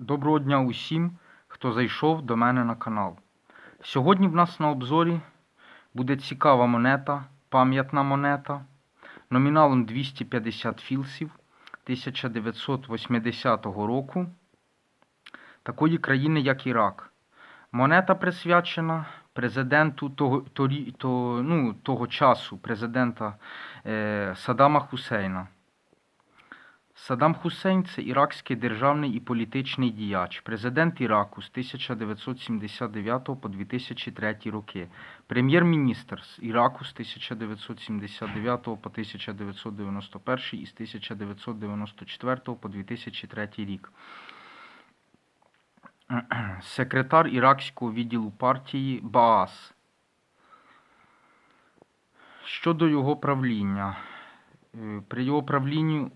Доброго дня усім, хто зайшов до мене на канал. Сьогодні в нас на обзорі буде цікава монета, пам'ятна монета, номіналом 250 філсів 1980 року, такої країни, як Ірак. Монета присвячена президенту того, то, ну, того часу, президента е, Саддама Хусейна. Саддам Хусейн це іракський державний і політичний діяч, президент Іраку з 1979 по 2003 роки, прем'єр-міністр з Іраку з 1979 по 1991 і з 1994 по 2003 рік. Секретар іракського відділу партії Баас. Щодо його правління, Е, при його правлінні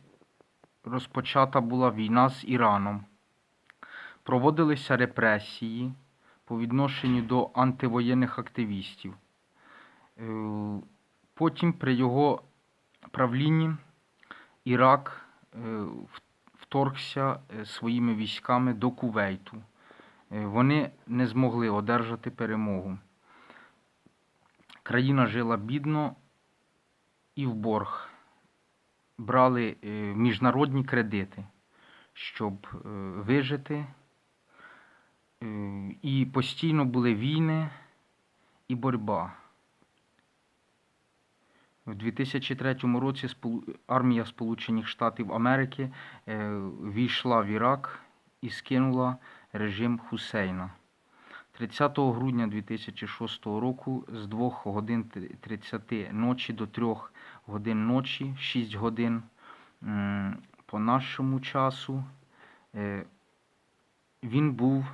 розпочата була війна з Іраном. Проводилися репресії по відношенню до антивоєнних активістів. Е, Потім при його правлінні Ірак е, вторгся е, своїми військами до Кувейту. Вони не змогли одержати перемогу. Країна жила бідно і в борг брали е, міжнародні кредити, щоб е, вижити. Е, І постійно були війни і боротьба. У 2003 році армія Сполучених Штатів Америки війшла в Ірак і скинула режим Хусейна. 30 грудня 2006 року з 2 годин 30 ночі до 3 годин ночі, 6 годин по нашому часу, е, він був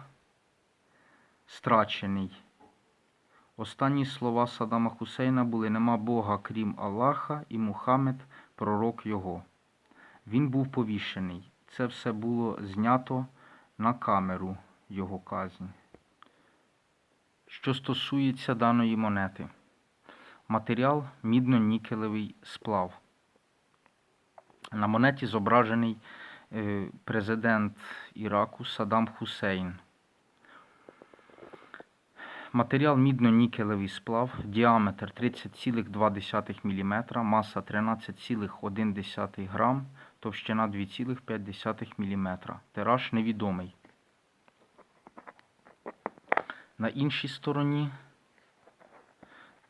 страчений. Останні слова Саддама Хусейна були нема Бога, крім Аллаха, і Мухаммед – пророк його. Він був повішений. Це все було знято на камеру його казнь. Що стосується даної монети, матеріал мідно-нікелевий сплав. На монеті зображений е, президент Іраку Саддам Хусейн. Матеріал мідно-нікелевий сплав, діаметр 30,2 мм, маса 13,1 грам, товщина 2,5 мм. Тираж невідомий. На іншій стороні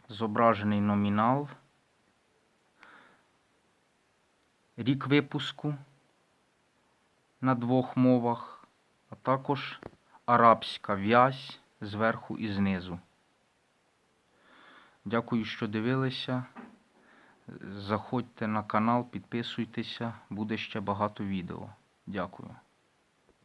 зображений номінал, рік випуску на двох мовах, а також арабська в'язь зверху і знизу. Дякую, що дивилися. Заходьте на канал, підписуйтеся, буде ще багато відео. Дякую.